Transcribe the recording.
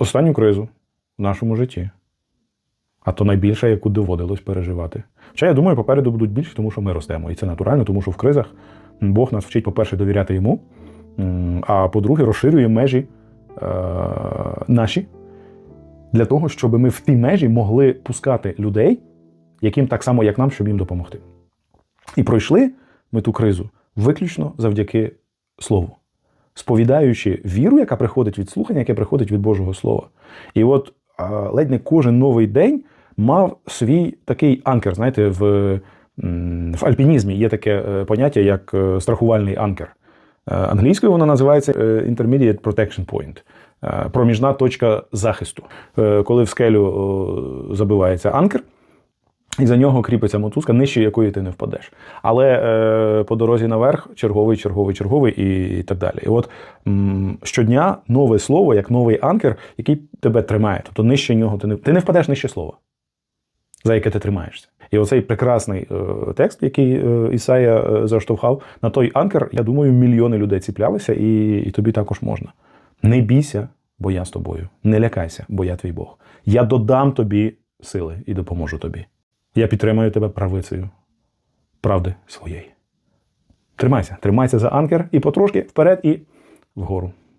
останню кризу в нашому житті. А то найбільша, яку доводилось переживати. Хоча я думаю, попереду будуть більше, тому що ми ростемо. І це натурально, тому що в кризах Бог нас вчить, по-перше, довіряти йому, а по-друге, розширює межі е- наші для того, щоб ми в ті межі могли пускати людей, яким так само, як нам, щоб їм допомогти. І пройшли ми ту кризу виключно завдяки Слову, сповідаючи віру, яка приходить від слухання, яке приходить від Божого Слова. І от ледь не кожен новий день мав свій такий анкер. Знаєте, в, в альпінізмі є таке е, поняття, як е, страхувальний анкер. Е, Англійською воно називається Intermediate Protection Point. Проміжна точка захисту. Коли в скелю забивається анкер, і за нього кріпиться мотузка, нижче якої ти не впадеш. Але е, по дорозі наверх черговий, черговий, черговий і, і так далі. І от м, щодня нове слово, як новий анкер, який тебе тримає. Тобто нижче нього ти не, ти не впадеш нижче слова, за яке ти тримаєшся. І оцей прекрасний е, текст, який е, Ісая е, заштовхав, на той анкер, я думаю, мільйони людей ціплялися, і, і тобі також можна. Не бійся, бо я з тобою. Не лякайся, бо я твій Бог. Я додам тобі сили і допоможу тобі. Я підтримаю тебе правицею правди своєї. Тримайся, тримайся за анкер і потрошки вперед і вгору.